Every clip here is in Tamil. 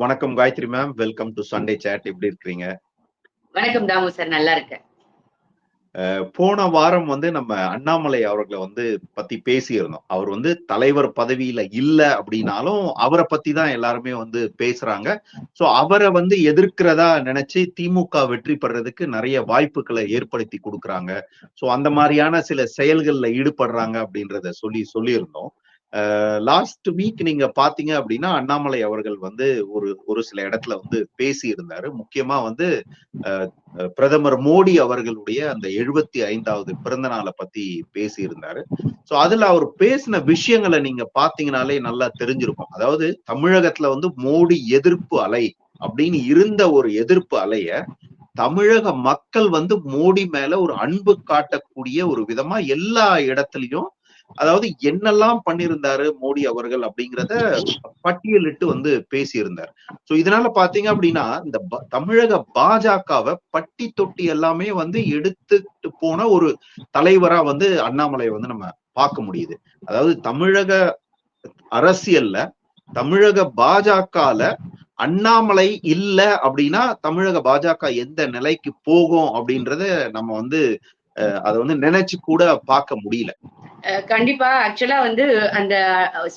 வணக்கம் Gayathri ma'am welcome to Sunday chat எப்படி இருக்கிறீங்க? வணக்கம் தாமு சார் நல்லா இருக்கேன். போன வாரம் வந்து நம்ம அண்ணாமலை அவர்களை வந்து பத்தி பேசியிருந்தோம். அவர் வந்து தலைவர் பதவியில இல்ல அப்படின்னாலும் அவரை பத்தி தான் எல்லாருமே வந்து பேசுறாங்க. சோ அவரை வந்து எதிர்க்கிறதா நினைச்சு திமுக வெற்றி பெறதுக்கு நிறைய வாய்ப்புகளை ஏற்படுத்தி கொடுக்குறாங்க. சோ அந்த மாதிரியான சில செயல்கள்ல ஈடுபடுறாங்க அப்படின்றத சொல்லி சொல்லியிருந்தோம். லாஸ்ட் வீக் நீங்க பாத்தீங்க அப்படின்னா அண்ணாமலை அவர்கள் வந்து ஒரு ஒரு சில இடத்துல வந்து பேசி இருந்தாரு முக்கியமா வந்து பிரதமர் மோடி அவர்களுடைய அந்த எழுபத்தி ஐந்தாவது பிறந்த நாளை பத்தி பேசி இருந்தாரு சோ அதுல அவர் பேசின விஷயங்களை நீங்க பாத்தீங்கனாலே நல்லா தெரிஞ்சிருக்கும். அதாவது தமிழகத்துல வந்து மோடி எதிர்ப்பு அலை அப்படின்னு இருந்த ஒரு எதிர்ப்பு அலைய தமிழக மக்கள் வந்து மோடி மேல ஒரு அன்பு காட்டக்கூடிய ஒரு விதமா எல்லா இடத்துலயும் அதாவது என்னெல்லாம் பண்ணியிருந்தாரு மோடி அவர்கள் அப்படிங்கிறத பட்டியலிட்டு வந்து பேசியிருந்தார். சோ இதனால பாத்தீங்க அப்படின்னா இந்த தமிழக பாஜகவை பட்டி தொட்டி எல்லாமே வந்து எடுத்துட்டு போன ஒரு தலைவரா வந்து அண்ணாமலையை வந்து நம்ம பார்க்க முடியுது. அதாவது தமிழக அரசியல்ல தமிழக பாஜகல அண்ணாமலை இல்ல அப்படின்னா தமிழக பாஜக எந்த நிலைக்கு போகும் அப்படின்றத நம்ம வந்து அதை வந்து நினைச்சு கூட பார்க்க முடியல. கண்டிப்பா. ஆக்சுவலா வந்து அந்த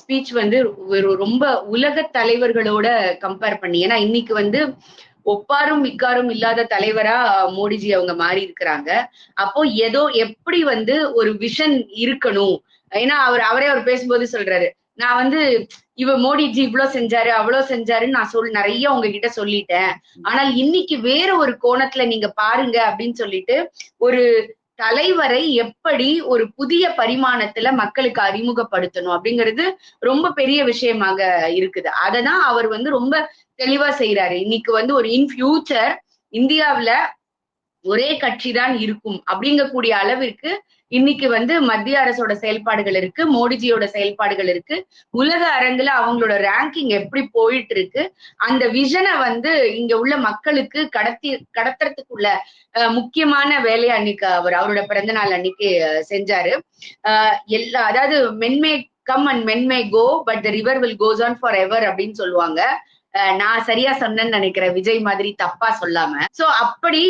ஸ்பீச் வந்து ஒரு ரொம்ப உலக தலைவர்களோட கம்பேர் பண்ணி. ஏன்னா இன்னைக்கு வந்து ஒப்பாரும் மிக்காரும் இல்லாத தலைவரா மோடிஜி அவங்க மாறி இருக்கிறாங்க அப்போ ஏதோ எப்படி வந்து ஒரு விஷன் இருக்கணும்? ஏன்னா அவர் அவரே அவர் பேசும்போது சொல்றாரு நான் வந்து இவ மோடிஜி இவ்வளவு செஞ்சாரு அவ்வளவு செஞ்சாருன்னு நான் சொல் நிறைய உங்ககிட்ட சொல்லிட்டேன். ஆனால் இன்னைக்கு வேற ஒரு கோணத்துல நீங்க பாருங்க அப்படின்னு சொல்லிட்டு ஒரு தலைவரை எப்படி ஒரு புதிய பரிமாணத்துல மக்களுக்கு அறிமுகப்படுத்தணும் அப்படிங்கிறது ரொம்ப பெரிய விஷயமாக இருக்குது. அததான் அவர் வந்து ரொம்ப தெளிவா செய்யறாரு இன்னைக்கு வந்து ஒரு இன் ஃபியூச்சர் இந்தியாவில ஒரே கட்சி தான் இருக்கும் அப்படிங்கக்கூடிய அளவிற்கு இன்னைக்கு வந்து மத்திய அரசோட செயல்பாடுகள் இருக்கு மோடிஜியோட செயல்பாடுகள் இருக்கு. உலக அரங்குல அவங்களோட ரேங்கிங் எப்படி போயிட்டு இருக்கு அந்த விஷனை வந்து இங்க உள்ள மக்களுக்கு கடத்தி கடத்துறதுக்குள்ள முக்கியமான வேலையை அன்னைக்கு அவர் அவரோட பிறந்த நாள் அன்னைக்கு செஞ்சாரு. எல்லா அதாவது men may come and men may go but the river will goes on forever அப்படின்னு சொல்லுவாங்க. நான் சரியா சொன்னேன்னு நினைக்கிறேன் விஜய் மாதிரி தப்பா சொல்லாம. சோ அப்படி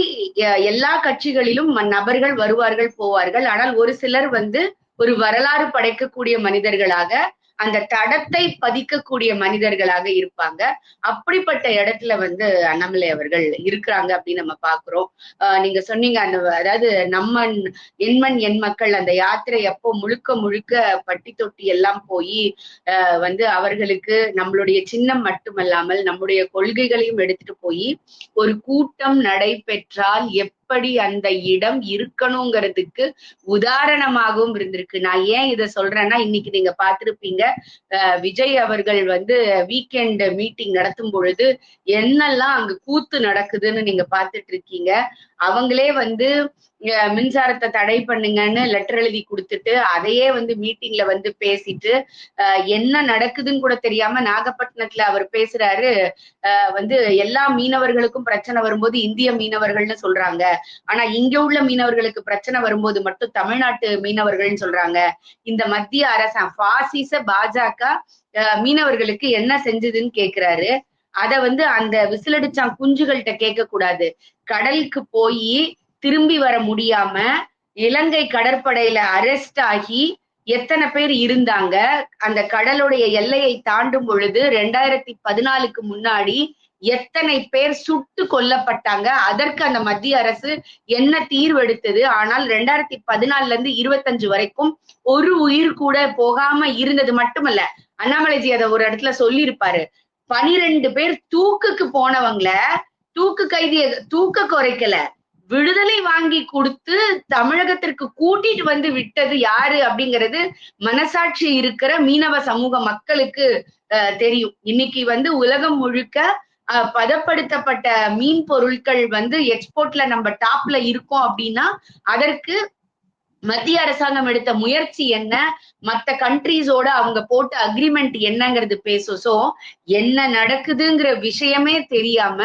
எல்லா கட்சிகளிலும் நபர்கள் வருவார்கள் போவார்கள். ஆனால் ஒரு சிலர் வந்து ஒரு வரலாறு படைக்கக்கூடிய மனிதர்களாக அந்த தடத்தை பதிக்கக்கூடிய மனிதர்களாக இருப்பாங்க. அப்படிப்பட்ட இடத்துல வந்து அண்ணாமலை அவர்கள் இருக்கிறாங்க அப்படின்னு நம்ம பாக்குறோம் நீங்க சொன்னீங்க அந்த அதாவது நம்ம எண்மண் எண் மக்கள் அந்த யாத்திரை எப்போ முழுக்க முழுக்க பட்டி தொட்டி எல்லாம் போய் ஆஹ் வந்து அவர்களுக்கு நம்மளுடைய சின்னம் மட்டுமல்லாமல் நம்முடைய கொள்கைகளையும் எடுத்துட்டு போய் ஒரு கூட்டம் நடைபெற்றால் எப்படி அந்த இடம் இருக்கணுங்கிறதுக்கு உதாரணமாகவும் இருந்திருக்கு. நான் ஏன் இதை சொல்றேன்னா இன்னைக்கு நீங்க பார்த்திருப்பீங்க விஜய் அவர்கள் வந்து வீக்கெண்ட் மீட்டிங் நடத்தும் பொழுது என்னெல்லாம் அங்க கூத்து நடக்குதுன்னு நீங்க பார்த்துட்டு இருக்கீங்க. அவங்களே வந்து மின்சாரத்தை தடை பண்ணுங்கன்னு லெட்டர் எழுதி கொடுத்துட்டு அதையே வந்து மீட்டிங்ல வந்து பேசிட்டு என்ன நடக்குதுன்னு கூட தெரியாம நாகப்பட்டினத்துல அவர் பேசுறாரு. வந்து எல்லா மீனவர்களுக்கும் பிரச்சனை வரும்போது இந்திய மீனவர்கள்னு சொல்றாங்க. ஆனா இங்க உள்ள மீனவர்களுக்கு பிரச்சனை வரும்போது மட்டும் தமிழ்நாட்டு மீனவர்கள்னு சொல்றாங்க. இந்த மத்திய அரசன் பாசிச பாஜக மீனவர்களுக்கு என்ன செஞ்சதுன்னு கேக்குறாரு. அத வந்து அந்த விசிலடிச்சான் குஞ்சுகள்கிட்ட கேட்க கூடாது கடலுக்கு போய் திரும்பி வர முடியாம இலங்கை கடற்படையில அரெஸ்ட் ஆகி எத்தனை பேர் இருந்தாங்க? அந்த கடலுடைய எல்லையை தாண்டும் பொழுது ரெண்டாயிரத்தி பதினாலுக்கு முன்னாடி எத்தனை பேர் சுட்டு கொல்லப்பட்டாங்க? அதற்கு அந்த மத்திய அரசு என்ன தீர்வெடுத்தது? ஆனால் ரெண்டாயிரத்தி பதினாலுல இருந்து இருபத்தஞ்சு வரைக்கும் ஒரு உயிர் கூட போகாம இருந்தது மட்டுமல்ல. அண்ணாமலைஜி அதை ஒரு இடத்துல சொல்லியிருப்பாரு. பனிரெண்டு பேர் தூக்குக்கு போனவங்கள தூக்கு கைதிய தூக்க குறைக்கல. விடுதலை வாங்கி கொடுத்து தமிழகத்திற்கு கூட்டிட்டு வந்து விட்டது யாரு அப்படிங்கிறது மனசாட்சி இருக்கிற மீனவ சமூக மக்களுக்கு தெரியும். இன்னைக்கு வந்து உலகம் முழுக்க பதப்படுத்தப்பட்ட மீன் பொருட்கள் வந்து எக்ஸ்போர்ட்ல நம்ம டாப்ல இருக்கோம் அப்படின்னா அதற்கு மத்திய அரசாங்கம் எடுத்த முயற்சி என்ன? மத்த கண்ட்ரீஸோட அவங்க போட்ட அக்ரிமெண்ட் என்னங்கிறது பேசும். சோ என்ன நடக்குதுங்கிற விஷயமே தெரியாம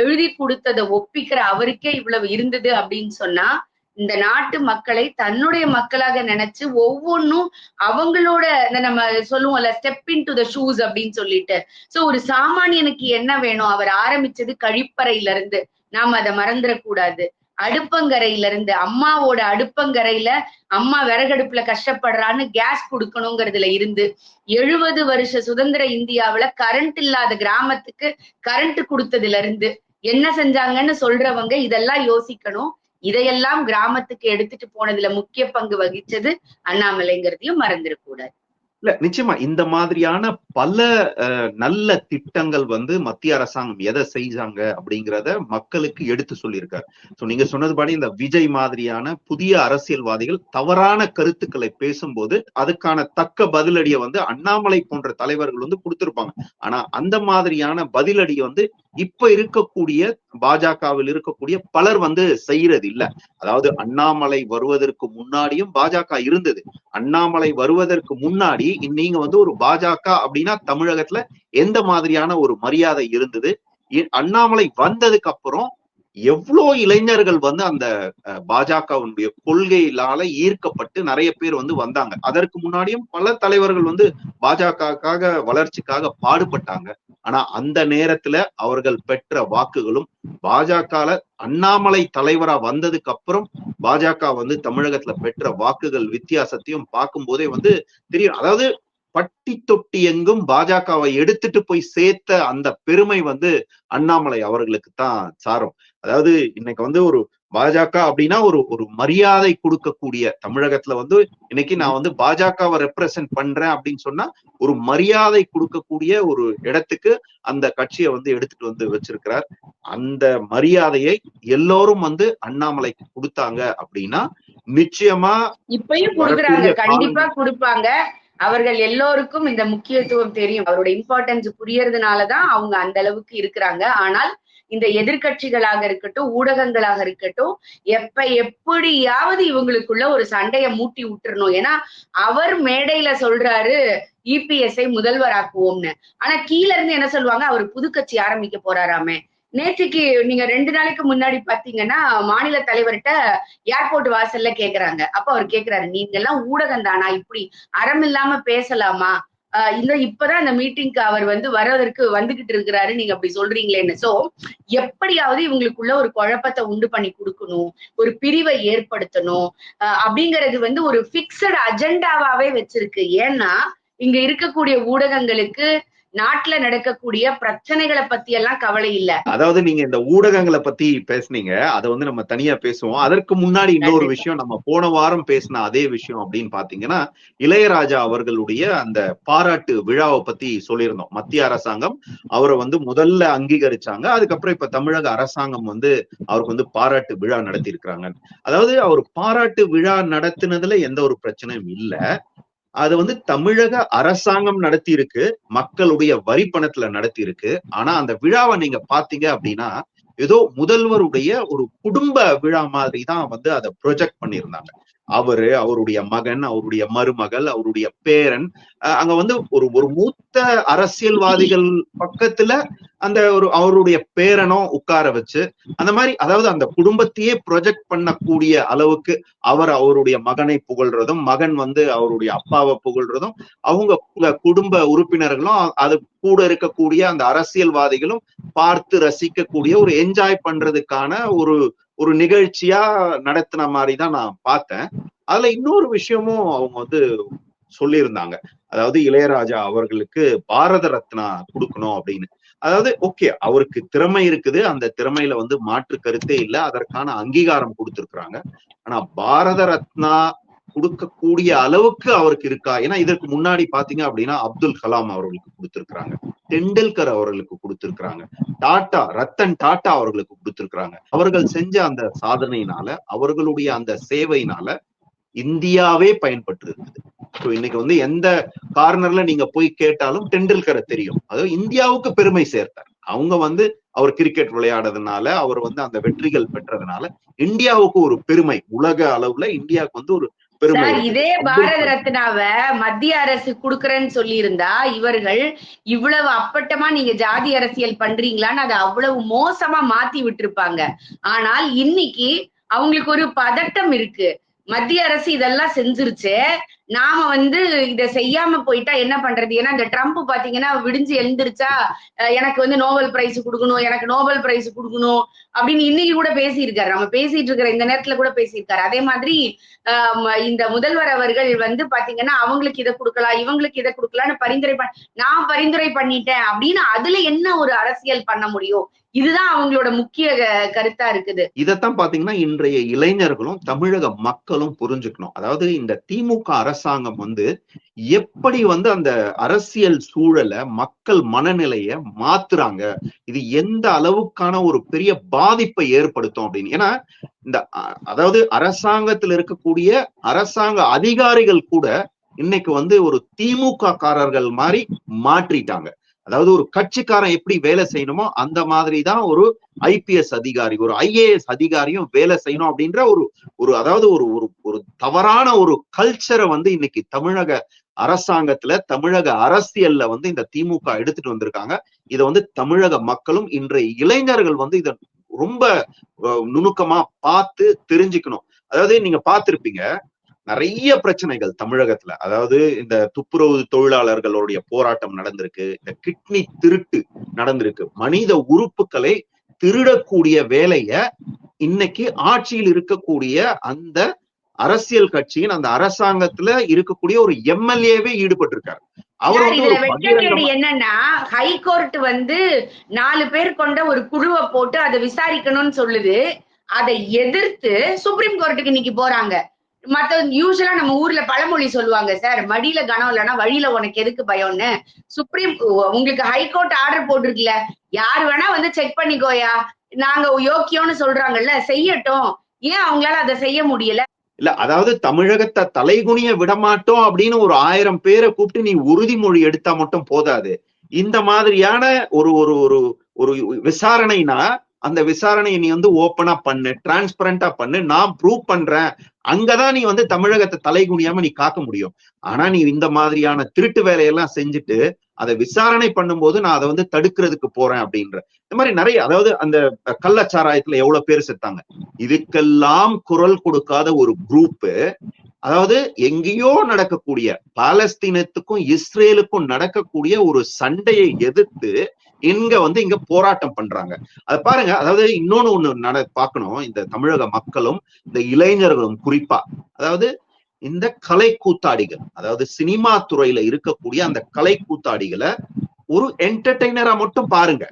எழுதி கொடுத்ததை ஒப்பிக்கிற அவருக்கே இவ்வளவு இருந்தது அப்படின்னு சொன்னா இந்த நாட்டு மக்களை தன்னுடைய மக்களாக நினைச்சு ஒவ்வொன்றும் அவங்களோட இந்த நம்ம சொல்லுவோம்ல step into the shoes அப்படின்னு சொல்லிட்டு. சோ ஒரு சாமானியனுக்கு என்ன வேணும்? அவர் ஆரம்பிச்சது கழிப்பறையில இருந்து நாம அதை மறந்துடக்கூடாது. அடுப்பங்கரையில இருந்து அம்மாவோட அடுப்பங்கரையில அம்மா விறகடுப்புல கஷ்டப்படுறான்னு கேஸ் கொடுக்கணுங்கிறதுல இருந்து எழுபது வருஷ சுதந்திர இந்தியாவுல கரண்ட் இல்லாத கிராமத்துக்கு கரண்ட் கொடுத்ததுல இருந்து என்ன செஞ்சாங்கன்னு சொல்றவங்க இதெல்லாம் யோசிக்கணும். இதையெல்லாம் கிராமத்துக்கு எடுத்துட்டு போனதுல முக்கிய பங்கு வகிச்சது அண்ணாமலைங்கிறதையும் மறந்துடக்கூடாது இல்ல நிச்சயமா இந்த மாதிரியான பல அஹ், நல்ல திட்டங்கள் வந்து மத்திய அரசாங்கம் எதை செஞ்சாங்க அப்படிங்கிறத மக்களுக்கு எடுத்து சொல்லியிருக்காரு. சோ நீங்க சொன்னதுபடி இந்த விஜய் மாதிரியான புதிய அரசியல்வாதிகள் தவறான கருத்துக்களை பேசும்போது அதுக்கான தக்க பதிலடியை வந்து அண்ணாமலை போன்ற தலைவர்கள் வந்து கொடுத்திருப்பாங்க. ஆனா அந்த மாதிரியான பதிலடியை வந்து இப்ப இருக்கக்கூடிய பாஜகவில் இருக்கக்கூடிய பலர் வந்து செய்யறது இல்ல அதாவது அண்ணாமலை வருவதற்கு முன்னாடியும் பாஜக இருந்தது. அண்ணாமலை வருவதற்கு முன்னாடி நீங்க வந்து ஒரு பாஜக அப்படின்னா தமிழகத்துல எந்த மாதிரியான ஒரு மரியாதை இருந்தது? அண்ணாமலை வந்ததுக்கு அப்புறம் எவ்வளோ இளைஞர்கள் வந்து அந்த அஹ், கொள்கையிலால ஈர்க்கப்பட்டு நிறைய பேர் வந்து வந்தாங்க. அதற்கு முன்னாடியும் பல தலைவர்கள் வந்து பாஜகக்காக வளர்ச்சிக்காக பாடுபட்டாங்க. ஆனா அந்த நேரத்துல அவர்கள் பெற்ற வாக்குகளும் பாஜக அண்ணாமலை தலைவரா வந்ததுக்கு அப்புறம் பாஜக வந்து தமிழகத்துல பெற்ற வாக்குகள் வித்தியாசத்தையும் பார்க்கும் போதே வந்து தெரியும். அதாவது பட்டி தொட்டி எங்கும் பாஜகவை எடுத்துட்டு போய் சேர்த்த அந்த பெருமை வந்து அண்ணாமலை அவர்களுக்கு தான் சாரும். அதாவது இன்னைக்கு வந்து ஒரு பாஜக அப்படின்னா ஒரு ஒரு மரியாதை கொடுக்கக்கூடிய தமிழகத்துல வந்து இன்னைக்கு நான் வந்து பாஜகவை ரெப்ரசென்ட் பண்றேன் அப்படின்னு சொன்னா ஒரு மரியாதை கொடுக்கக்கூடிய ஒரு இடத்துக்கு அந்த கட்சியை வந்து எடுத்துட்டு வந்து வச்சிருக்கிறார். அந்த மரியாதையை எல்லோரும் வந்து அண்ணாமலைக்கு கொடுத்தாங்க அப்படின்னா நிச்சயமா இப்பயும் கொடுக்குறாங்க. கண்டிப்பா கொடுப்பாங்க. அவர்கள் எல்லோருக்கும் இந்த முக்கியத்துவம் தெரியும். அவரோட இம்பார்ட்டன்ஸ் புரியறதுனாலதான் அவங்க அந்த அளவுக்கு இருக்கிறாங்க. ஆனால் இந்த எதிர்கட்சிகளாக இருக்கட்டும் ஊடகங்களாக இருக்கட்டும் எப்ப எப்படியாவது இவங்களுக்குள்ள ஒரு சண்டையை மூட்டி விட்டுறணும். ஏன்னா அவர் மேடையில சொல்றாரு இபிஎஸ்ஐ முதல்வராக்குவோம்னு. ஆனா கீழ இருந்து என்ன சொல்லுவாங்க? அவர் புது கட்சி ஆரம்பிக்க போறாராமே. நேற்றுக்கு நீங்க ரெண்டு நாளைக்கு முன்னாடி பாத்தீங்கன்னா மாநில தலைவர்கிட்ட ஏர்போர்ட் வாசல்ல கேக்குறாங்க. அப்ப அவர் கேக்குறாரு நீங்க எல்லாம் ஊடகம் தானா இப்படி அறம் இல்லாம பேசலாமா? ஆஹ் இந்த இப்பதான் அந்த மீட்டிங்க்கு அவர் வந்து வர்றதற்கு வந்துகிட்டு இருக்கிறாரு. நீங்க அப்படி சொல்றீங்களேன்னு. சோ எப்படியாவது இவங்களுக்குள்ள ஒரு குழப்பத்தை உண்டு பண்ணி கொடுக்கணும். ஒரு பிரிவை ஏற்படுத்தணும். அப்படிங்கிறது வந்து ஒரு பிக்சட் அஜெண்டாவாவே வச்சிருக்கு. ஏன்னா இங்க இருக்கக்கூடிய ஊடகங்களுக்கு நாட்டுல நடக்கக்கூடிய பிரச்சனைகளை பத்தி எல்லாம் கவலை இல்ல. அதாவது நீங்க இந்த ஊடகங்களை பத்தி பேசுனீங்க அதை வந்து நம்ம தனியா பேசுவோம். அதற்கு முன்னாடி இன்னொரு. விஷயம் நம்ம போன வாரம் பேசின அதே விஷயம் அப்படின்னு பாத்தீங்கன்னா இளையராஜா அவர்களுடைய அந்த பாராட்டு விழாவை பத்தி சொல்லியிருந்தோம். மத்திய அரசாங்கம் அவரை வந்து முதல்ல அங்கீகரிச்சாங்க. அதுக்கப்புறம் இப்ப தமிழக அரசாங்கம் வந்து அவருக்கு வந்து பாராட்டு விழா நடத்தி இருக்கிறாங்க அதாவது அவர் பாராட்டு விழா நடத்தினதுல எந்த ஒரு பிரச்சனையும் இல்ல. அது வந்து தமிழக அரசாங்கம் நடத்தி இருக்கு மக்களுடைய வரி பணத்துல நடத்தி இருக்கு ஆனா அந்த விழாவை நீங்க பாத்தீங்க அப்படின்னா ஏதோ முதல்வருடைய ஒரு குடும்ப விழா மாதிரி தான் வந்து அதை ப்ரொஜெக்ட் பண்ணியிருந்தாங்க. அவரு அவருடைய மகன் அவருடைய மருமகள் அவருடைய பேரன் அஹ் அங்க வந்து ஒரு ஒரு மூத்த அரசியல்வாதிகள் பக்கத்துல அந்த ஒரு அவருடைய பேரனும் உட்கார வச்சு அந்த மாதிரி அதாவது அந்த குடும்பத்தையே ப்ரொஜெக்ட் பண்ணக்கூடிய அளவுக்கு அவர் அவருடைய மகனை புகழ்றதும் மகன் வந்து அவருடைய அப்பாவை புகழ்றதும் அவங்க குடும்ப உறுப்பினர்களும் அது கூட இருக்கக்கூடிய அந்த அரசியல்வாதிகளும் பார்த்து ரசிக்கக்கூடிய ஒரு என்ஜாய் பண்றதுக்கான ஒரு ஒரு நிகழ்ச்சியா நடத்தின மாதிரி தான் நான் பார்த்தேன். அதுல இன்னொரு விஷயமும் அவங்க வந்து சொல்லியிருந்தாங்க. அதாவது இளையராஜா அவர்களுக்கு பாரத ரத்னா கொடுக்கணும் அப்படின்னு. அதாவது ஓகே அவருக்கு திறமை இருக்குது. அந்த திறமையில வந்து மாற்று கருத்தே இல்லை. அதற்கான அங்கீகாரம் கொடுத்திருக்கிறாங்க. ஆனா பாரத ரத்னா கொடுக்கக்கூடிய அளவுக்கு அவருக்கு இருக்கா? ஏன்னா இதற்கு முன்னாடி பாத்தீங்க அப்படின்னா அப்துல் கலாம் அவர்களுக்கு கொடுத்திருக்கிறாங்க. டெண்டுல்கர் அவர்களுக்கு கொடுத்திருக்கிறாங்க. டாட்டா ரத்தன் டாட்டா அவர்களுக்கு கொடுத்திருக்கிறாங்க. அவர்கள் செஞ்ச அந்த சாதனையினால அவர்களுடைய அந்த சேவையினால இந்தியாவே பயன்பட்டு இருக்குது ஸோ இன்னைக்கு வந்து எந்த கார்னர்ல நீங்க போய் கேட்டாலும் டெண்டுல்கரை தெரியும். அதாவது இந்தியாவுக்கு பெருமை சேர்த்தார். அவங்க வந்து அவர் கிரிக்கெட் விளையாடுறதுனால அவர் வந்து அந்த வெற்றிகள் பெற்றதுனால இந்தியாவுக்கு ஒரு பெருமை உலக அளவுல இந்தியாவுக்கு வந்து ஒரு பெருமை சார். இதே பாரத ரத்னாவ மத்திய அரசு குடுக்கறேன்னு சொல்லி இருந்தா இவர்கள் இவ்வளவு அப்பட்டமா நீங்க ஜாதி அரசியல் பண்றீங்களான்னு அதை அவ்வளவு மோசமா மாத்தி விட்டிருப்பாங்க. ஆனால் இன்னைக்கு அவங்களுக்கு ஒரு பதட்டம் இருக்கு. மத்திய அரசு இதெல்லாம் செஞ்சிருச்சு. நாம வந்து இத செய்யாம போயிட்டா என்ன பண்றது? ஏன்னா இந்த ட்ரம்ப் பாத்தீங்கன்னா விடிஞ்சு எழுந்திருச்சா எனக்கு வந்து நோபல் பிரைஸ் கொடுக்கணும் எனக்கு நோபல் பிரைஸ் கொடுக்கணும் அப்படின்னு இன்னைக்கு கூட பேசியிருக்காரு. நம்ம பேசிட்டு இருக்கிற இந்த நேரத்துல கூட பேசியிருக்காரு. அதே மாதிரி ஆஹ் இந்த முதல்வர் அவர்கள் வந்து பாத்தீங்கன்னா அவங்களுக்கு இதை கொடுக்கலாம் இவங்களுக்கு இதை கொடுக்கலாம்னு பரிந்துரை பண் நான் பரிந்துரை பண்ணிட்டேன் அப்படின்னு அதுல என்ன ஒரு அரசியல் பண்ண முடியும்? இதுதான் அவங்களோட முக்கிய கருத்தா இருக்குது. இதத்தான் பாத்தீங்கன்னா இன்றைய இளைஞர்களும் தமிழக மக்களும் புரிஞ்சுக்கணும். அதாவது இந்த திமுக அரசாங்கம் வந்து எப்படி வந்து அந்த அரசியல் சூழலை மக்கள் மனநிலைய மாத்துறாங்க இது எந்த அளவுக்கான ஒரு பெரிய பாதிப்பை ஏற்படுத்தும் அப்படின்னு. ஏன்னா இந்த அதாவது அரசாங்கத்தில் இருக்கக்கூடிய அரசாங்க அதிகாரிகள் கூட இன்னைக்கு வந்து ஒரு திமுக காரர்கள் மாதிரி மாற்றிட்டாங்க. அதாவது ஒரு கட்சிக்காரன் எப்படி வேலை செய்யணுமோ அந்த மாதிரி தான் ஒரு ஐபிஎஸ் அதிகாரி ஒரு ஐஏஎஸ் அதிகாரியும் வேலை செய்யணும் அப்படின்ற ஒரு ஒரு அதாவது ஒரு ஒரு ஒரு தவறான ஒரு கல்ச்சரை வந்து இன்னைக்கு தமிழக அரசாங்கத்துல தமிழக அரசியல்ல வந்து இந்த திமுக எடுத்துட்டு வந்திருக்காங்க. இதை வந்து தமிழக மக்களும் இன்றைய இளைஞர்கள் வந்து இதை ரொம்ப நுணுக்கமா பார்த்து தெரிஞ்சுக்கணும். அதாவது நீங்க பார்த்திருப்பீங்க நிறைய பிரச்சனைகள் தமிழகத்துல. அதாவது இந்த துப்புரவு தொழிலாளர்களுடைய போராட்டம் நடந்திருக்கு இந்த கிட்னி திருட்டு நடந்திருக்கு. மனித உறுப்புகளை திருடக்கூடிய வேலைய இன்னைக்கு ஆட்சியில் இருக்கக்கூடிய அந்த அரசியல் கட்சியின் அந்த அரசாங்கத்துல இருக்கக்கூடிய ஒரு எம்எல்ஏவே வெட்கக்கேடு பகிரங்கமா என்னன்னா ஹைகோர்ட் வந்து நாலு பேர் கொண்ட ஒரு குழுவை போட்டு அதை விசாரிக்கணும்னு சொல்லுது. அதை எதிர்த்து சுப்ரீம் கோர்ட்டுக்கு இன்னைக்கு போறாங்க. மத்த யூஸ்வலா நம்ம ஊர்ல பழமொழி சொல்லுவாங்க சார் மடியில கனம் இல்லைன்னா வழியில உனக்கு எதுக்கு பயம்னு? சுப்ரீம் உங்களுக்கு ஹைகோர்ட் ஆர்டர் போட்டிருக்குல்ல யார் வேணா வந்து செக் பண்ணிக்கோயா? நாங்க யோக்கியோன்னு சொல்றாங்கல்ல செய்யட்டும். ஏன் அவங்களால அதை செய்ய முடியல? இல்ல அதாவது தமிழகத்தை தலைகுனிய விடமாட்டோம் அப்படின்னு ஒரு ஆயிரம் பேரை கூப்பிட்டு நீ உறுதிமொழி எடுத்தா மட்டும் போதாது. இந்த மாதிரியான ஒரு ஒரு ஒரு ஒரு விசாரணைனா அந்த விசாரணையை நீ வந்து ஓப்பனா பண்ணு டிரான்ஸ்பரண்டா பண்ணு. நான் ப்ரூவ் பண்றேன். அங்கதான் நீ வந்து தமிழகத்தை தலைகுனியாம நீ காக்க முடியும். ஆனா நீ இந்த மாதிரியான திருட்டு வேலையெல்லாம் செஞ்சுட்டு அதை விசாரணை பண்ணும்போது நான் அதை வந்து தடுக்கிறதுக்கு போறேன் அப்படின்ற. இந்த மாதிரி நிறைய அதாவது அந்த கள்ளச்சாராயத்துல எவ்வளவு பேர் செத்தாங்க. இதுக்கெல்லாம் குரல் கொடுக்காத ஒரு குரூப் அதாவது எங்கேயோ நடக்கக்கூடிய பாலஸ்தீனத்துக்கும் இஸ்ரேலுக்கும் நடக்கக்கூடிய ஒரு சண்டையை எதிர்த்து இங்க வந்து இங்க போராட்டம் பண்றாங்க. அது பாருங்க அதாவது இன்னொன்னு ஒண்ணு நட பார்க்கணும். இந்த தமிழக மக்களும் இந்த இளைஞர்களும் குறிப்பா. அதாவது இந்த கலை கூத்தாடிகள் அதாவது சினிமா துறையில இருக்கக்கூடிய அந்த கலை கூத்தாடிகளை ஒரு என்டர்டெய்னரா மட்டும் பாருங்க.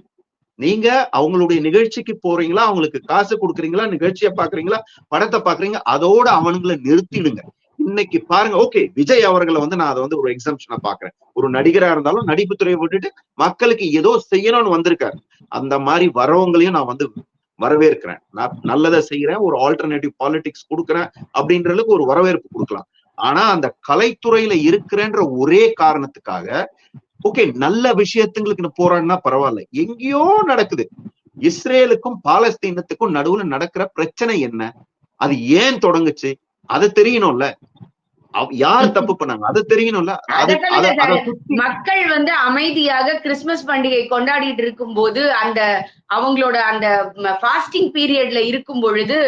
நீங்க அவங்களுடைய நிகழ்ச்சிக்கு போறீங்களா? அவங்களுக்கு காசு கொடுக்குறீங்களா? நிகழ்ச்சியை பாக்குறீங்களா படத்தை பாக்குறீங்க அதோட அவனுங்களை நிறுத்திடுங்க. இன்னைக்கு பாருங்க ஓகே விஜய் அவர்களை வந்து நான் அதை வந்து ஒரு எக்ஸம்ஷனா பாக்குறேன் ஒரு நடிகரா இருந்தாலும் நடிப்பு துறையை விட்டுட்டு மக்களுக்கு ஏதோ செய்யணும்னு வந்திருக்காரு. அந்த மாதிரி வரவங்களையும் நான் வந்து வரவேற்கிறேன். நான் நல்லதை செய்யறேன் ஒரு ஆல்டர்னேட்டிவ் பாலிடிக்ஸ் கொடுக்குறேன் அப்படின்றதுக்கு ஒரு வரவேற்பு கொடுக்கலாம். ஆனா அந்த கலைத்துறையில இருக்கிறேன்ற ஒரே காரணத்துக்காக ஓகே நல்ல விஷயத்துங்களுக்கு போறான்னா பரவாயில்ல. எங்கேயோ நடக்குது. இஸ்ரேலுக்கும் பாலஸ்தீனத்துக்கும் நடுவுல நடக்கிற பிரச்சனை என்ன? அது ஏன் தொடங்குச்சு? அது தெரியணும்ல. யார் தப்பு பண்ணாங்க? அது தெரியணும்ல மக்கள் வந்து அமைதியாக கிறிஸ்துமஸ் பண்டிகை கொண்டாடிட்டு இருக்கும்போது அந்த அவங்களோட அந்த ஃபாஸ்டிங் பீரியட்ல இருக்கும் பொழுது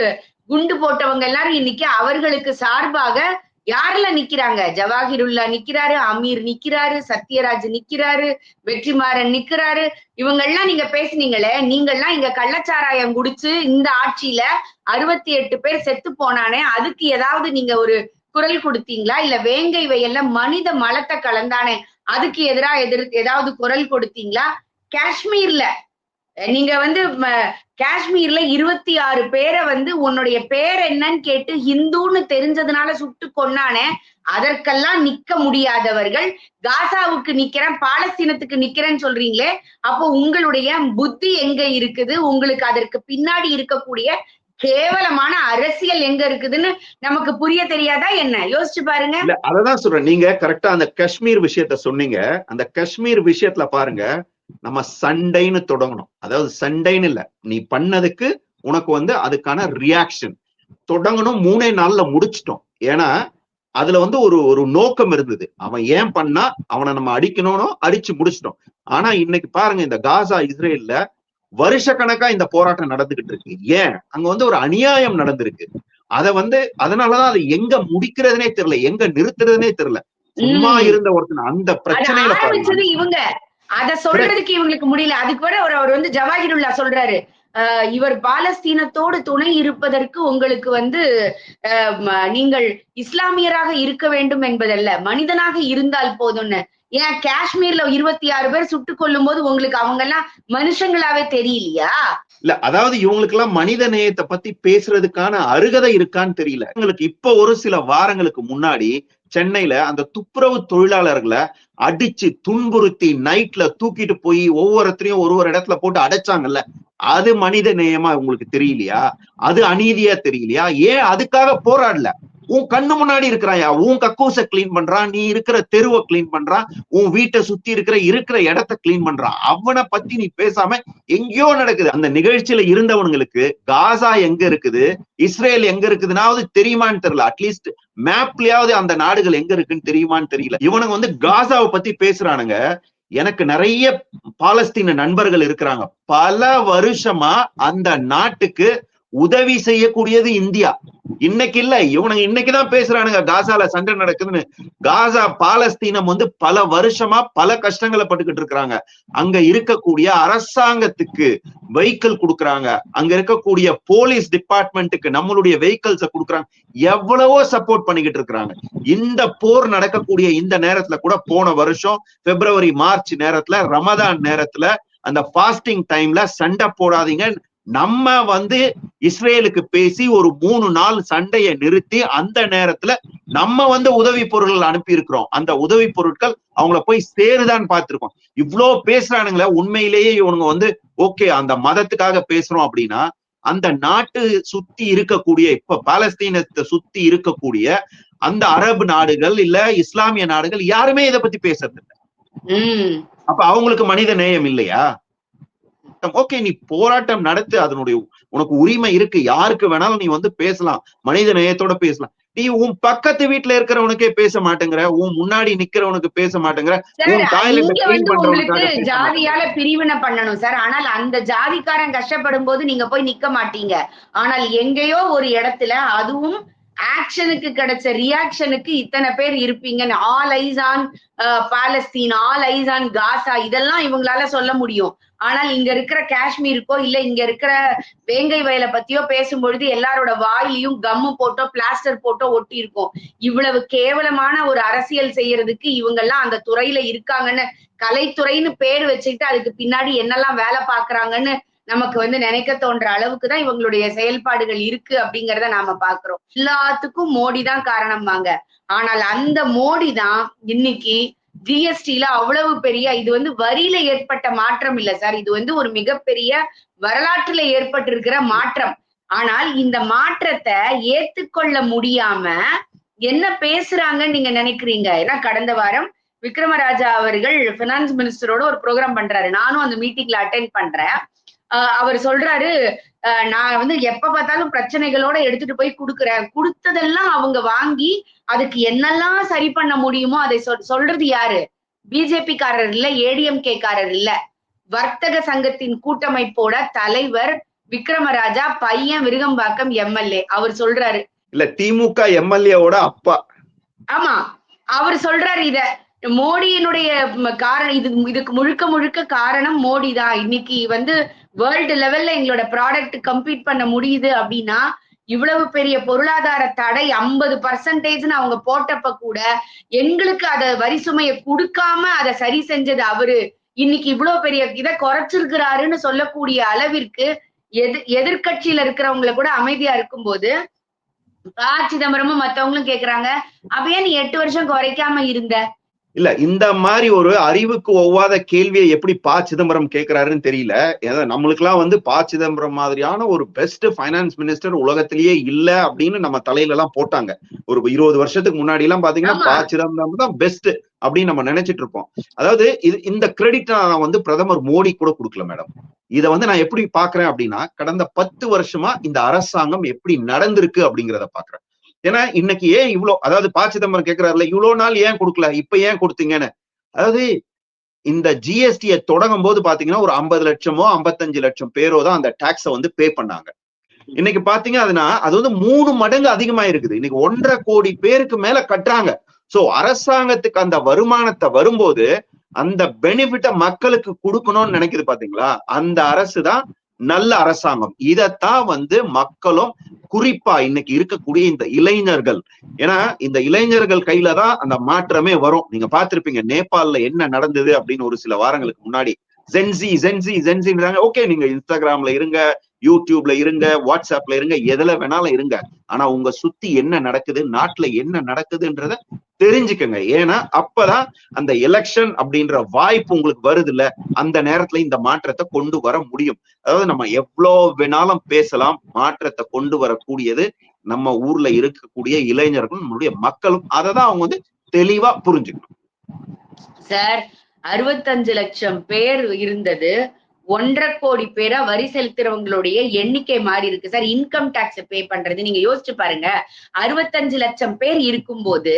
குண்டு போட்டவங்க எல்லாரும் இன்னைக்கு அவர்களுக்கு சார்பாக யாரெல்லாம் நிக்கிறாங்க? ஜவாஹிருல்லா நிக்கிறாரு அமீர் நிக்கிறாரு சத்யராஜ் நிக்கிறாரு வெற்றிமாறன் நிக்கிறாரு. இவங்க எல்லாம் நீங்க பேசுனீங்களே நீங்கெல்லாம் இங்க கள்ளச்சாராயம் குடிச்சு இந்த ஆட்சியில அறுபத்தி எட்டு பேர் செத்து போனானே அதுக்கு ஏதாவது நீங்க ஒரு குரல் கொடுத்தீங்களா? இல்ல வேங்கை வயல்ல மனித மலத்தை கலந்தானே அதுக்கு எதிரா எதிர் ஏதாவது குரல் கொடுத்தீங்களா? காஷ்மீர்ல நீங்க வந்து காஷ்மீர்ல இருபத்தி ஆறு பேரை வந்து உன்னுடைய பேர் என்னன்னு கேட்டு ஹிந்துன்னு தெரிஞ்சதுனால சுட்டு கொன்னானே அதற்கெல்லாம் நிக்க முடியாதவர்கள் காசாவுக்கு நிக்கிறேன் பாலஸ்தீனத்துக்கு நிக்கிறேன்னு சொல்றீங்களே அப்போ உங்களுடைய புத்தி எங்க இருக்குது? உங்களுக்கு அதற்கு பின்னாடி இருக்கக்கூடிய கேவலமான அரசியல் எங்க இருக்குதுன்னு நமக்கு புரிய தெரியாதா என்ன? யோசிச்சு பாருங்க. இல்ல அததான் சொல்றேன். நீங்க கரெக்டா அந்த காஷ்மீர் விஷயத்த சொன்னீங்க. அந்த காஷ்மீர் விஷயத்துல பாருங்க நம்ம சண்டைன்னு தொடங்கணும். அதாவது சண்டைன்னு இல்ல. நீ பண்ணதுக்கு உனக்கு வந்து அதுக்கான ரியாக்ஷன் தொடங்கணும் மூணே நாள்ல முடிச்சிட்டோம். ஏன்னா அதுல வந்து ஒரு ஒரு நோக்கம் இருந்தது. அவன் ஏன் பண்ணா அவனை நம்ம அடிக்கணும்னோ அடிச்சு முடிச்சிட்டோம். ஆனா இன்னைக்கு பாருங்க இந்த காசா இஸ்ரேல்ல வருஷ கணக்கா இந்த போராட்டம் நடந்துகிட்டு இருக்கு. ஏன்? அங்க வந்து ஒரு அநியாயம் நடந்திருக்கு. அத வந்து அதனாலதான் அது எங்க முடிக்கிறதுனே தெரியல எங்க நிறுத்துறதுனே தெரியல. சும்மா. இருந்த ஒருத்தன் அந்த பிரச்சனையில இவங்க. அத சொல்றதுக்கு இவங்களுக்கு முடியல. அதுக்கு விட அவர் அவர் வந்து ஜவாஹிருல்லா சொல்றாரு. இவர் பாலஸ்தீனத்தோடு துணை இருப்பதற்கு உங்களுக்கு வந்து நீங்கள் இஸ்லாமியராக இருக்க வேண்டும் என்பதல்ல. மனிதனாக இருந்தால் போதும்னு. ஏன்? காஷ்மீர்ல இருபத்தி ஆறு பேர் சுட்டு கொள்ளும் போது உங்களுக்கு அவங்க எல்லாம் மனுஷங்களாவே தெரியலையா? இல்ல அதாவது இவங்களுக்கு எல்லாம் மனித நேயத்தை பத்தி பேசுறதுக்கான அருகதை இருக்கான்னு தெரியல. உங்களுக்கு இப்ப ஒரு சில வாரங்களுக்கு முன்னாடி சென்னையில அந்த துப்புரவு தொழிலாளர்களை அடிச்சு துன்புறுத்தி நைட்ல தூக்கிட்டு போய் ஒவ்வொருத்தரையும் ஒரு ஒரு இடத்துல போட்டு அடைச்சாங்கல்ல அது மனித நேயமா உங்களுக்கு தெரியலையா? அது அநீதியா தெரியலையா? ஏன் அதுக்காக போராடல? உன் கண்ணு முன்னாடி இருக்கிறாயா? உன் கக்கூச கிளீன் பண்றான் நீ இருக்கிற தெருவை கிளீன் பண்றான் உன் வீட்டை சுத்தி இருக்கிற இருக்கிற இடத்த கிளீன் பண்றான் அவனை பத்தி நீ பேசாம எங்கேயோ நடக்குது. அந்த நிகழ்ச்சியில இருந்தவனுங்களுக்கு காசா எங்க இருக்குது? இஸ்ரேல் எங்க இருக்குதுன்னாவது தெரியுமான்னு தெரியல. அட்லீஸ்ட் மேப்லயாவது அந்த நாடுகள் எங்க இருக்குன்னு தெரியுமான்னு தெரியல. இவனுங்க வந்து காசாவை பத்தி பேசுறானுங்க. எனக்கு நிறைய பாலஸ்தீன நண்பர்கள் இருக்கிறாங்க. பல வருஷமா அந்த நாட்டுக்கு உதவி செய்யக்கூடியது இந்தியா. இன்னைக்கு இல்ல இவனுங்க இன்னைக்குதான் பேசுறானுங்க காசால சண்டை நடக்குதுன்னு. காசா பாலஸ்தீனம் வந்து பல வருஷமா பல கஷ்டங்களை பட்டுக்கிட்டு இருக்கிறாங்க. அங்க இருக்கக்கூடிய அரசாங்கத்துக்கு வெஹிக்கிள் கொடுக்குறாங்க. அங்க இருக்கக்கூடிய போலீஸ் டிபார்ட்மெண்ட்டுக்கு நம்மளுடைய வெஹிக்கிள்ஸ கொடுக்குறாங்க. எவ்வளவோ சப்போர்ட் பண்ணிக்கிட்டு இருக்கிறாங்க. இந்த போர் நடக்கக்கூடிய இந்த நேரத்துல கூட போன வருஷம் பிப்ரவரி மார்ச் நேரத்துல ரமதான் நேரத்துல அந்த ஃபாஸ்டிங் டைம்ல சண்டை போடாதீங்க நம்ம வந்து இஸ்ரேலுக்கு பேசி ஒரு மூணு நாள் சண்டையை நிறுத்தி அந்த நேரத்துல நம்ம வந்து உதவி பொருட்கள் அனுப்பி இருக்கிறோம் அந்த உதவி பொருட்கள் அவங்கள போய் சேருதான்னு பார்த்திருக்கோம். இவ்ளோ பேசுறானுங்களே உண்மையிலேயே இவனுங்க வந்து ஓகே அந்த மதத்துக்காக பேசுறோம் அப்படின்னா அந்த நாட்டு சுத்தி இருக்கக்கூடிய இப்ப பாலஸ்தீனத்தை சுத்தி இருக்கக்கூடிய அந்த அரபு நாடுகள் இல்ல இஸ்லாமிய நாடுகள் யாருமே இதை பத்தி பேசுறது இல்ல அப்ப அவங்களுக்கு மனித நேயம் இல்லையா? ஓகே நீ போராட்டம் நடத்து அதனுடைய உனக்கு உரிமை இருக்கு. யாருக்கு வேணாலும் நீ வந்து பேசலாம். மனித நேயத்தோட பேசலாம். நீ உன் பக்கத்து வீட்டுல இருக்கிறவனுக்கே பேச மாட்டேங்கிற. உன் முன்னாடி நிக்கிறவனுக்கு பேச மாட்டேங்கிற. உன் டாய்லெட் ஜாதியால பிரிவினை பண்ணணும் சார் ஆனால் அந்த ஜாதிக்காரன் கஷ்டப்படும் போது நீங்க போய் நிக்க மாட்டீங்க. ஆனால் எங்கேயோ ஒரு இடத்துல அதுவும் ஆக்ஷனுக்கு கிடைச்ச ரியாக்ஷனுக்கு இத்தனை பேர் இருப்பீங்கன்னு all eyes on Palestine all eyes on Gaza இதெல்லாம் இவங்களால சொல்ல முடியும். ஆனால் இங்க இருக்கிற காஷ்மீருக்கோ இல்ல இங்க இருக்கிற வேங்கை வயலை பத்தியோ பேசும்பொழுது எல்லாரோட வாயிலையும் கம்மு போட்டோ பிளாஸ்டர் போட்டோ ஒட்டி இருக்கும் இவ்வளவு கேவலமான ஒரு அரசியல் செய்யறதுக்கு இவங்க எல்லாம் அந்த துறையில இருக்காங்கன்னு கலைத்துறைன்னு பேர் வச்சுக்கிட்டு அதுக்கு பின்னாடி என்னெல்லாம் வேலை பாக்குறாங்கன்னு நமக்கு வந்து நினைக்க தோன்ற அளவுக்கு தான் இவங்களுடைய செயல்பாடுகள் இருக்கு அப்படிங்கிறத நாம பாக்குறோம் எல்லாத்துக்கும் மோடி தான் காரணமாங்க ஆனால் அந்த மோடி தான் இன்னைக்கு ஜிஎஸ்டில அவ்வளவு பெரிய இது வந்து வரியில ஏற்பட்ட மாற்றம் இல்ல சார். இது வந்து ஒரு மிகப்பெரிய வரலாற்றுல ஏற்பட்டிருக்கிற மாற்றம். ஆனால் இந்த மாற்றத்தை ஏத்துக்கொள்ள முடியாம என்ன பேசுறாங்கன்னு நீங்க நினைக்கிறீங்க? ஏன்னா கடந்த வாரம் விக்ரமராஜா அவர்கள் பினான்ஸ் மினிஸ்டரோட ஒரு ப்ரோக்ராம் பண்றாரு. நானும் அந்த மீட்டிங்ல அட்டென்ட் பண்றேன். ஆஹ் அவர் சொல்றாரு நான் வந்து எப்ப பார்த்தாலும் பிரச்சனைகளோட எடுத்துட்டு போய் கொடுக்குறேன். கொடுத்ததெல்லாம் அவங்க வாங்கி அதுக்கு என்னெல்லாம் சரி பண்ண முடியுமோ அதை சொல் சொல்றது யாரு? பிஜேபி காரர் இல்ல ஏடிஎம்கே காரர் இல்ல. வர்த்தக சங்கத்தின் கூட்டமைப்போட தலைவர் விக்ரமராஜா பையன் விருகம்பாக்கம் எம்எல்ஏ. அவர் சொல்றாரு. இல்ல திமுக எம்எல்ஏவோட அப்பா. ஆமா. அவர் சொல்றாரு இத. மோடியினுடைய காரணம் இது இதுக்கு முழுக்க முழுக்க காரணம் மோடி தான் இன்னைக்கு வந்து வேர்ல்டு லெவல்ல எங்களோட ப்ராடக்ட் கம்ப்ளீட் பண்ண முடியுது அப்படின்னா இவ்வளவு பெரிய பொருளாதார தடை ஐம்பது பர்சன்டேஜ்னு அவங்க போட்டப்ப கூட எங்களுக்கு அத வரி சுமையை கொடுக்காம அதை சரி செஞ்சது அவரு. இன்னைக்கு இவ்வளவு பெரிய இதை குறைச்சிருக்கிறாருன்னு சொல்லக்கூடிய அளவிற்கு எது எதிர்கட்சியில இருக்கிறவங்களை கூட அமைதியா இருக்கும்போது ப சிதம்பரமும் மத்தவங்களும் கேக்குறாங்க அப்ப ஏன் நீ எட்டு வருஷம் குறைக்காம இருந்த? இல்ல இந்த மாதிரி ஒரு அறிவுக்கு ஒவ்வாத கேள்வியை எப்படி ப சிதம்பரம் கேட்கிறாருன்னு தெரியல. ஏன்னா நம்மளுக்கெல்லாம் வந்து ப சிதம்பரம் மாதிரியான ஒரு பெஸ்ட் ஃபைனான்ஸ் மினிஸ்டர் உலகத்திலேயே இல்ல அப்படின்னு நம்ம தலையில எல்லாம் போட்டாங்க. ஒரு இருபது வருஷத்துக்கு முன்னாடி எல்லாம் பாத்தீங்கன்னா. ப சிதம்பரம் தான் பெஸ்ட் அப்படின்னு நம்ம நினைச்சிட்டு இருப்போம். அதாவது இது இந்த கிரெடிட் நான் வந்து பிரதமர் மோடி கூட கொடுக்கல மேடம் இத வந்து நான் எப்படி பாக்குறேன் அப்படின்னா கடந்த பத்து வருஷமா இந்த அரசாங்கம் எப்படி நடந்திருக்கு அப்படிங்கிறத பாக்குறேன். ஏன்னா இன்னைக்கு ஏன் இவ்வளவு அதாவது ப சிதம்பரம் கேட்கிறாருல இவ்வளவு நாள் ஏன் கொடுக்கல இப்ப ஏன் கொடுத்தீங்கன்னு? அதாவது இந்த ஜிஎஸ்டியை தொடங்கும் போது பாத்தீங்கன்னா ஒரு ஐம்பது லட்சமோ ஐம்பத்தஞ்சு லட்சம் பேரோ தான் அந்த டாக்ஸை வந்து பே பண்ணாங்க. இன்னைக்கு பாத்தீங்க அதுனா அது வந்து மூணு மடங்கு அதிகமா இருக்குது இன்னைக்கு ஒன்றரை கோடி பேருக்கு மேல கட்டுறாங்க. சோ அரசாங்கத்துக்கு அந்த வருமானத்தை வரும்போது அந்த பெனிஃபிட்ட மக்களுக்கு கொடுக்கணும்னு நினைக்குது பாத்தீங்களா? அந்த அரசு தான் நல்ல அரசாங்கம். இதத்தான் வந்து மக்களும் குறிப்பா இன்னைக்கு இருக்கக்கூடிய இந்த இளைஞர்கள். ஏன்னா இந்த இளைஞர்கள் கையில தான் அந்த மாற்றமே வரும். நீங்க பாத்திருப்பீங்க நேபாள்ல என்ன நடந்தது அப்படின்னு ஒரு சில வாரங்களுக்கு முன்னாடி. ஜென்சி ஜென்சி ஜென்சின்றாங்க ஓகே நீங்க இன்ஸ்டாகிராம்ல இருங்க யூடியூப்ல இருங்க வாட்ஸ்அப்ல இருங்க எதுல வேணாலும் இருங்க. ஆனா உங்க சுத்தி என்ன நடக்குது நாட்டுல என்ன நடக்குதுன்றத தெரிஞ்சுக்கங்க. ஏன்னா அப்பதான் அந்த எலெக்ஷன் அப்படின்ற வாய்ப்பு உங்களுக்கு வருது இல்ல அந்த நேரத்துல இந்த மாற்றத்தை கொண்டு வர முடியும். அதாவது நம்ம எவ்வளவு வேணாலும் பேசலாம் மாற்றத்தை கொண்டு வரக்கூடியது நம்ம ஊர்ல இருக்கக்கூடிய இளைஞர்களும் நம்மளுடைய மக்களும். அதை தான் அவங்க வந்து தெளிவா புரிஞ்சுக்கணும். சார் அறுபத்தஞ்சு லட்சம் பேர் இருந்தது. ஒன்றரை கோடி பேரா வரி செலுத்துறவங்களுடைய எண்ணிக்கை மாறி இருக்கு. சார் இன்கம் டாக்ஸ் பே பண்றது. நீங்க யோசிச்சு பாருங்க. அறுபத்தஞ்சு லட்சம் பேர் இருக்கும்போது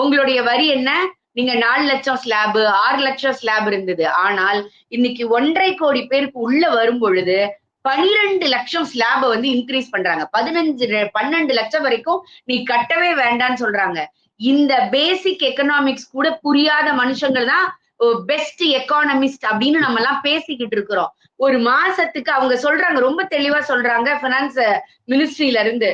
உங்களுடைய வரி என்ன? நீங்க நாலு லட்சம் ஸ்லாப் ஆறு லட்சம் ஸ்லாப் இருந்தது. ஆனால் இன்னைக்கு ஒன்றரை கோடி பேருக்கு உள்ள வரும் பொழுது பனிரெண்டு லட்சம் ஸ்லாபை வந்து இன்க்ரீஸ் பண்றாங்க. பதினஞ்சு பன்னெண்டு லட்சம் வரைக்கும் நீ கட்டவே வேண்டாம்னு சொல்றாங்க. இந்த பேசிக் எக்கனாமிக்ஸ் கூட புரியாத மனுஷங்கள் தான் பெஸ்ட் எக்கானமிஸ்ட் அப்படின்னு நம்ம எல்லாம் பேசிக்கிட்டு இருக்கிறோம். ஒரு மாசத்துக்கு அவங்க சொல்றாங்க ரொம்ப தெளிவா சொல்றாங்க பினான்ஸ் மினிஸ்ட்ரியில இருந்து.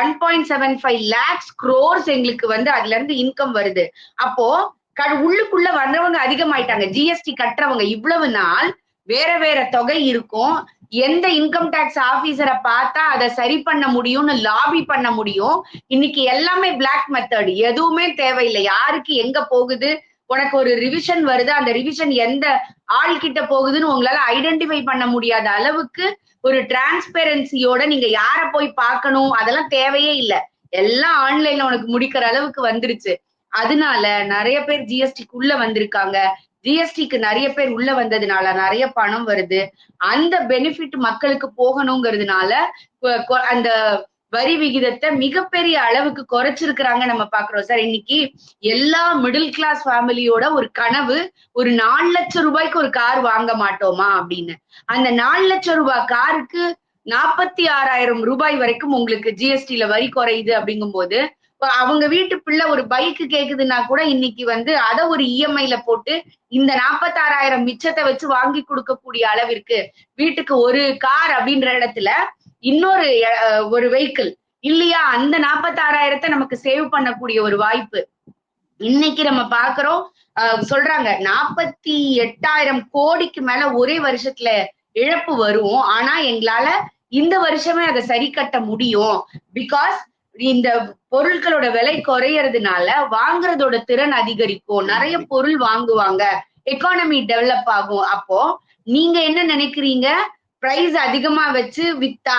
One point seven five lakhs crores எங்களுக்கு வந்து அதுல இருந்து இன்கம் வருது. அப்போ உள்ளுக்குள்ள வர்றவங்க அதிகமாயிட்டாங்க. ஜிஎஸ்டி கட்டுறவங்க இவ்வளவு நாள் வேற வேற தொகை இருக்கும். எந்த இன்கம் டேக்ஸ் ஆபீசரை பார்த்தா அதை சரி பண்ண முடியும்னு லாபி பண்ண முடியும். இன்னைக்கு எல்லாமே பிளாக் மெத்தட் எதுவுமே தேவையில்லை. யாருக்கு எங்க போகுது? உனக்கு ஒரு ரிவிஷன் வருது. அந்த ரிவிஷன் எந்த ஆள் கிட்ட போகுதுன்னு உங்களால ஐடென்டிஃபை பண்ண முடியாத அளவுக்கு ஒரு டிரான்ஸ்பெரன்சியோட நீங்க யார போய் பார்க்கணும்? அதெல்லாம் தேவையே இல்லை. எல்லாம் ஆன்லைன்ல உனக்கு முடிக்கிற அளவுக்கு வந்துருச்சு. அதனால நிறைய பேர் ஜிஎஸ்டிக்குள்ள வந்திருக்காங்க. ஜிஎஸ்டிக்கு நிறைய பேர் உள்ள வந்ததுனால நிறைய பணம் வருது. அந்த பெனிஃபிட் மக்களுக்கு போகணுங்கிறதுனால அந்த வரி விகிதத்தை மிகப்பெரிய அளவுக்கு குறைச்சிருக்கிறாங்க நம்ம பாக்குறோம் சார் இன்னைக்கு எல்லா மிடில் கிளாஸ் ஃபேமிலியோட ஒரு கனவு ஒரு நாலு லட்சம் ரூபாய்க்கு ஒரு கார் வாங்க மாட்டோமா அப்படின்னு. அந்த நாலு லட்சம் ரூபாய் காருக்கு நாற்பத்தி ஆறாயிரம் ரூபாய் வரைக்கும் உங்களுக்கு ஜிஎஸ்டில வரி குறையுது அப்படிங்கும் போது அவங்க வீட்டு பிள்ளை ஒரு பைக்கு கேக்குதுன்னா கூட இன்னைக்கு வந்து அதை ஒரு இஎம்ஐல போட்டு இந்த நாற்பத்தாறாயிரம் மிச்சத்தை வச்சு வாங்கி கொடுக்கக்கூடிய அளவிற்கு வீட்டுக்கு ஒரு கார் அப்படின்ற இடத்துல இன்னொரு ஒரு வெஹிக்கிள் இல்லையா? அந்த நாற்பத்தாறாயிரத்தை நமக்கு சேவ் பண்ணக்கூடிய ஒரு வாய்ப்பு. இன்னைக்கு நம்ம பாக்குறோம் சொல்றாங்க நாற்பத்தி எட்டாயிரம் கோடிக்கு மேல ஒரே வருஷத்துல இழப்பு வரும் ஆனா எங்களால இந்த வருஷமே அதை சரி கட்ட முடியும். பிகாஸ் இந்த பொருட்களோட விலை குறையறதுனால வாங்குறதோட திறன் அதிகரிக்கும். நிறைய பொருள் வாங்குவாங்க. எக்கானமி டெவலப் ஆகும். அப்போ நீங்க என்ன நினைக்கிறீங்க? பிரைஸ் அதிகமா வச்சு வித்தா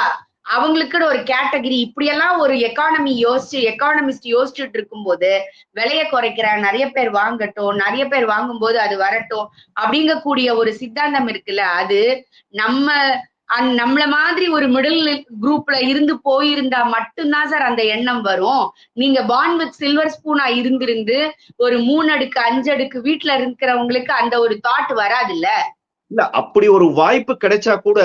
அவங்களுக்குன்னு ஒரு கேட்டகரி இப்படியெல்லாம் ஒரு எக்கானமி யோசிச்சு எக்கானமிஸ்ட் யோசிச்சுட்டு இருக்கும்போது விலைய குறைக்கிறேன் நிறைய பேர் வாங்கட்டும் நிறைய பேர் வாங்கும்போது அது வரட்டும் அப்படிங்கக்கூடிய ஒரு சித்தாந்தம் இருக்குல்ல அது நம்ம நம்மள மாதிரி ஒரு மிடில் குரூப்ல இருந்து போயிருந்தா மட்டும்தான் சார் அந்த எண்ணம் வரும். நீங்க பான் வித் சில்வர் ஸ்பூனா இருந்திருந்து ஒரு மூணு அடுக்கு அஞ்சு அடுக்கு வீட்டுல இருக்கிறவங்களுக்கு அந்த ஒரு தாட் வராது இல்ல அப்படி ஒரு வாய்ப்பு கிடைச்சா கூட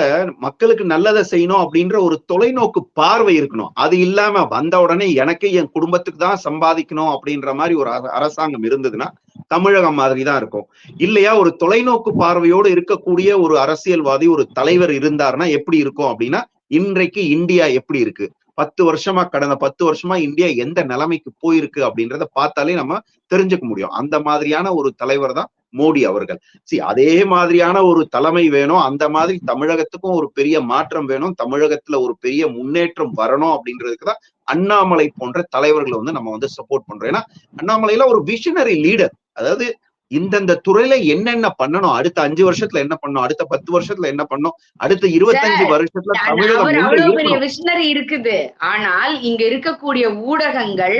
மக்களுக்கு நல்லதை செய்யணும் அப்படின்ற ஒரு தொலைநோக்கு பார்வை இருக்கணும். அது இல்லாம வந்த உடனே எனக்கு என் குடும்பத்துக்கு தான் சம்பாதிக்கணும் அப்படின்ற மாதிரி ஒரு அரசாங்கம் இருந்ததுன்னா தமிழகம் மாதிரி தான் இருக்கும். இல்லையா ஒரு தொலைநோக்கு பார்வையோடு இருக்கக்கூடிய ஒரு அரசியல்வாதி ஒரு தலைவர் இருந்தாருன்னா எப்படி இருக்கும் அப்படின்னா இன்றைக்கு இந்தியா எப்படி இருக்கு? பத்து வருஷமா கடந்த பத்து வருஷமா இந்தியா எந்த நிலைமைக்கு போயிருக்கு அப்படின்றத பார்த்தாலே நம்ம தெரிஞ்சுக்க முடியும். அந்த மாதிரியான ஒரு தலைவர் தான் மோடி அவர்கள். சி அதே மாதிரியான ஒரு தலைமை வேணும். அந்த மாதிரி தமிழகத்துக்கும் ஒரு பெரிய மாற்றம் வேணும். தமிழகத்துல ஒரு பெரிய முன்னேற்றம் வரணும் அப்படின்றதுக்கு தான் அண்ணாமலை போன்ற தலைவர்களை வந்து நம்ம வந்து சப்போர்ட் பண்றோம். ஏன்னா அண்ணாமலையில ஒரு விஷனரி லீடர் அதாவது இந்தந்த துறையில என்னென்ன பண்ணணும்? அடுத்த அஞ்சு வருஷத்துல என்ன பண்ணணும்? அடுத்த பத்து வருஷத்துல என்ன பண்ணணும்? அடுத்த இருபத்தஞ்சு வருஷத்துல தமிழகம் விஷனரி இருக்குது. ஆனால் இங்க இருக்கக்கூடிய ஊடகங்கள்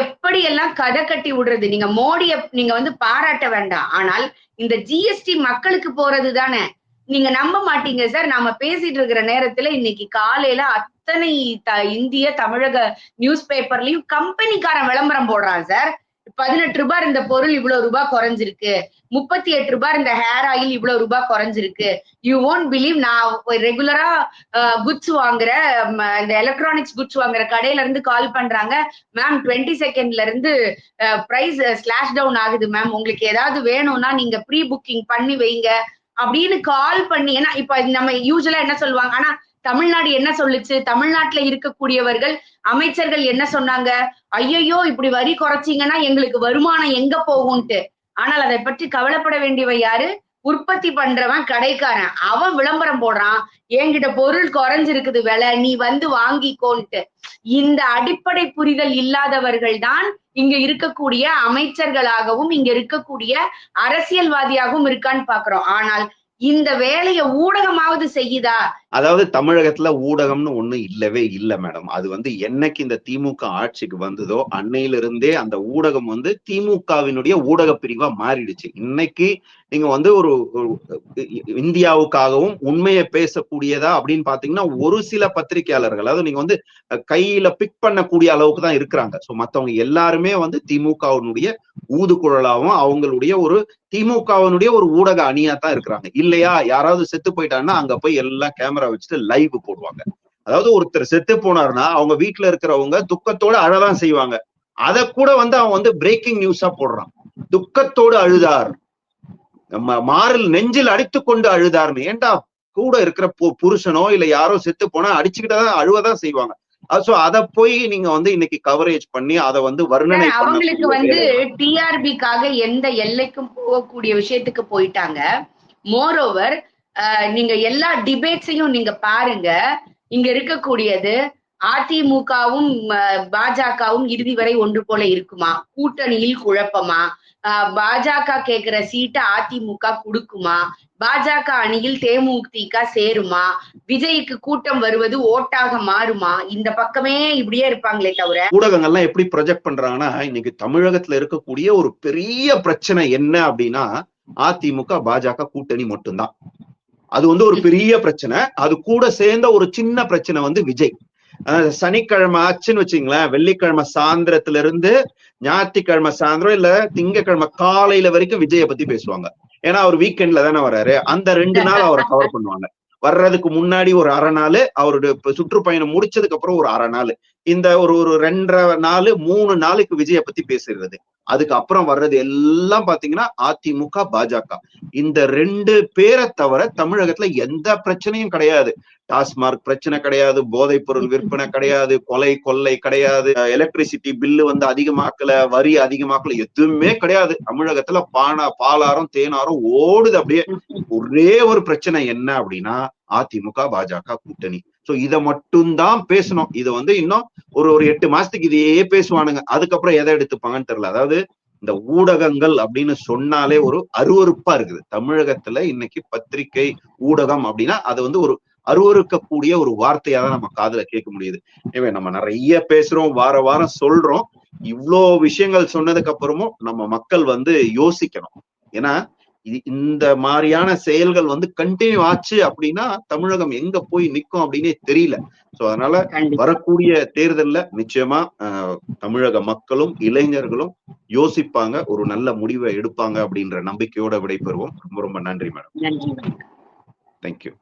எப்படி எல்லாம் கதை கட்டி விடுறது? நீங்க மோடிய நீங்க வந்து பாராட்ட வேண்டாம். ஆனால் இந்த ஜிஎஸ்டி மக்களுக்கு போறது தானே? நீங்க நம்ப மாட்டீங்க சார். நாம பேசிட்டு இருக்கிற நேரத்துல இன்னைக்கு காலையில அத்தனை த இந்திய தமிழக நியூஸ் பேப்பர்லயும் கம்பெனிக்காரன் விளம்பரம் போடுறான் சார். பதினெட்டு ரூபாய் இருந்த பொருள் இவ்வளவு ரூபாய் குறைஞ்சிருக்கு. முப்பத்தி எட்டு ரூபாய் இருந்த ஹேர் ஆயில் இவ்வளவு ரூபாய் குறைஞ்சிருக்கு. யூ ஓன்ட் பிலீவ் நான் ரெகுலரா குட்ஸ் வாங்குற இந்த எலக்ட்ரானிக்ஸ் குட்ஸ் வாங்குற கடையில இருந்து கால் பண்றாங்க. மேம் டுவெண்ட்டி செகண்ட்ல இருந்து பிரைஸ் ஸ்லாஷ் டவுன் ஆகுது மேம் உங்களுக்கு ஏதாவது வேணும்னா நீங்க ப்ரீ புக்கிங் பண்ணி வைங்க. அப்படின்னு கால் பண்ணி ஏன்னா இப்ப நம்ம யூஸ்வலா என்ன சொல்லுவாங்க? ஆனா தமிழ்நாடு என்ன சொல்லுச்சு? தமிழ்நாட்டுல இருக்கக்கூடியவர்கள் அமைச்சர்கள் என்ன சொன்னாங்க? ஐயையோ இப்படி வரி குறைச்சீங்கன்னா எங்களுக்கு வருமானம் எங்க போகும்ட்டு ஆனால் அதை பற்றி கவலைப்பட வேண்டியவை யாரு? உற்பத்தி பண்றவன் கடைக்காரன். அவன் விளம்பரம் போடுறான். என்கிட்ட பொருள் குறைஞ்சிருக்குது விலை நீ வந்து வாங்கிக்கோன்ட்டு. இந்த அடிப்படை புரிதல் இல்லாதவர்கள் தான் இங்க இருக்கக்கூடிய அமைச்சர்களாகவும் இங்க இருக்கக்கூடிய அரசியல்வாதியாகவும் இருக்கான்னு பாக்குறோம். ஆனால் இந்த வேலையை ஊடகமாவது செய்யுதா? அதாவது தமிழகத்துல ஊடகம்னு ஒண்ணு இல்லவே இல்ல மேடம். அது வந்து என்னைக்கு இந்த திமுக ஆட்சிக்கு வந்ததோ அன்னையிலிருந்தே அந்த ஊடகம் வந்து திமுகவினுடைய ஊடக பிரிவா மாறிடுச்சு. இன்னைக்கு நீங்க வந்து ஒரு இந்தியாவுக்காகவும் உண்மையை பேசக்கூடியதா அப்படின்னு பாத்தீங்கன்னா ஒரு சில பத்திரிகையாளர்கள் அதாவது நீங்க வந்து கையில பிக் பண்ணக்கூடிய அளவுக்கு தான் இருக்கிறாங்க. சோ மத்தவங்க எல்லாருமே வந்து திமுகவினுடைய ஊதுகுழலாவும் அவங்களுடைய ஒரு திமுகவினுடைய ஒரு ஊடக அணியா தான் இருக்கிறாங்க. இல்லையா? யாராவது செத்து போயிட்டாங்கன்னா அங்க போய் எல்லாம் கேமரா வச்சுட்டு லைவ் போடுவாங்க. அதாவது ஒருத்தர் செத்து போனாருன்னா அவங்க வீட்டுல இருக்கிறவங்க துக்கத்தோட அழதான் செய்வாங்க. அத கூட வந்து அவன் வந்து பிரேக்கிங் நியூஸா போடுறான். துக்கத்தோடு அழுதார். நம்ம மாறில் நெஞ்சில் அடித்துக் கொண்டு அழுதார்னு. ஏன்டா கூட இருக்கிற புருஷனோ இல்ல யாரோ செத்து போனா அடிச்சுக்கிட்டதான் அழுவதான் செய்வாங்க. சோ அத போய் நீங்க வந்து இன்னைக்கு கவரேஜ் பண்ணி அதை வந்து வர்ணனை அவங்களுக்கு வந்து. டிஆர்பிக்காக எந்த எல்லைக்கும் போகக்கூடிய விஷயத்துக்கு போயிட்டாங்க. மோரோவர் நீங்க எல்லா டிபேட்ஸையும் நீங்க பாருங்க. இங்க இருக்கக்கூடியது அதிமுகவும் பாஜகவும் இறுதி வரை ஒன்று போல இருக்குமா? கூட்டணியில் குழப்பமா? பாஜக கேக்குற சீட்டை அதிமுக கொடுக்குமா? பாஜக அணியில் தேமுதிக சேருமா? விஜய்க்கு கூட்டம் வருவது ஓட்டாக மாறுமா? இந்த பக்கமே இப்படியே இருப்பாங்களே தவிர. ஊடகங்கள்லாம் எப்படி ப்ரொஜெக்ட் பண்றாங்கன்னா இன்னைக்கு தமிழகத்துல இருக்கக்கூடிய ஒரு பெரிய பிரச்சனை என்ன அப்படின்னா அதிமுக பாஜக கூட்டணி மட்டும்தான். அது வந்து ஒரு பெரிய பிரச்சனை. அது கூட சேர்ந்த ஒரு சின்ன பிரச்சனை வந்து விஜய். சனிக்கிழமை ஆச்சுன்னு வச்சுங்களேன் வெள்ளிக்கிழமை சாயந்தரத்துல இருந்து ஞாயிற்றுக்கிழமை சாயந்தரம் இல்ல திங்கக்கிழமை காலையில வரைக்கும் விஜய பத்தி பேசுவாங்க. ஏன்னா அவர் வீக்கெண்ட்ல தானே வர்றாரு. அந்த ரெண்டு நாள் அவரை கவர் பண்ணுவாங்க. வர்றதுக்கு முன்னாடி ஒரு அரை நாள் அவருடைய சுற்றுப்பயணம் முடிச்சதுக்கு அப்புறம் ஒரு அரை நாள். இந்த ஒரு ஒரு ரெண்டரை நாள் மூணு நாளுக்கு விஜய பத்தி பேசுறது. அதுக்கு அப்புறம் வர்றது எல்லாம் பாத்தீங்கன்னா அதிமுக பாஜக. இந்த ரெண்டு பேரை தவிர தமிழகத்துல எந்த பிரச்சனையும் கிடையாது. டாஸ்மார்க் பிரச்சனை கிடையாது போதைப் பொருள் விற்பனை கிடையாது கொலை கொள்ளை கிடையாது எலக்ட்ரிசிட்டி பில்லு வந்து அதிகமாக்கல வரி அதிகமாக்கல எதுவுமே கிடையாது. தமிழகத்துல பானா பாலாரம் தேனாரம் ஓடுது அப்படியே. ஒரே ஒரு பிரச்சனை என்ன அப்படின்னா அதிமுக பாஜக கூட்டணி. சோ இத மட்டும்தான் பேசணும். இது வந்து இன்னும் ஒரு ஒரு எட்டு மாசத்துக்கு இதையே பேசுவானுங்க. அதுக்கப்புறம் எதை எடுத்துப்பாங்கன்னு தெரியல. அதாவது இந்த ஊடகங்கள் அப்படின்னு சொன்னாலே ஒரு அருவருப்பா இருக்குது. தமிழகத்துல இன்னைக்கு பத்திரிகை ஊடகம் அப்படின்னா அது வந்து ஒரு அருவருக்கக்கூடிய ஒரு வார்த்தையா தான் நம்ம காதுல கேட்க முடியுது. எனவே நம்ம நிறைய பேசுறோம் வார வாரம் சொல்றோம். இவ்வளோ விஷயங்கள் சொன்னதுக்கு அப்புறமும் நம்ம மக்கள் வந்து யோசிக்கணும். ஏன்னா இந்த மாதிரியான செயல்கள் வந்து கண்டினியூ ஆச்சு அப்படின்னா தமிழகம் எங்க போய் நிக்கும் அப்படின்னே தெரியல. சோ அதனால வரக்கூடிய தேர்தல்ல நிச்சயமா தமிழக மக்களும் இளைஞர்களும் யோசிப்பாங்க ஒரு நல்ல முடிவை எடுப்பாங்க அப்படின்ற நம்பிக்கையோட விடைபெறுவோம். ரொம்ப ரொம்ப நன்றி மேடம். நன்றி தேங்க்யூ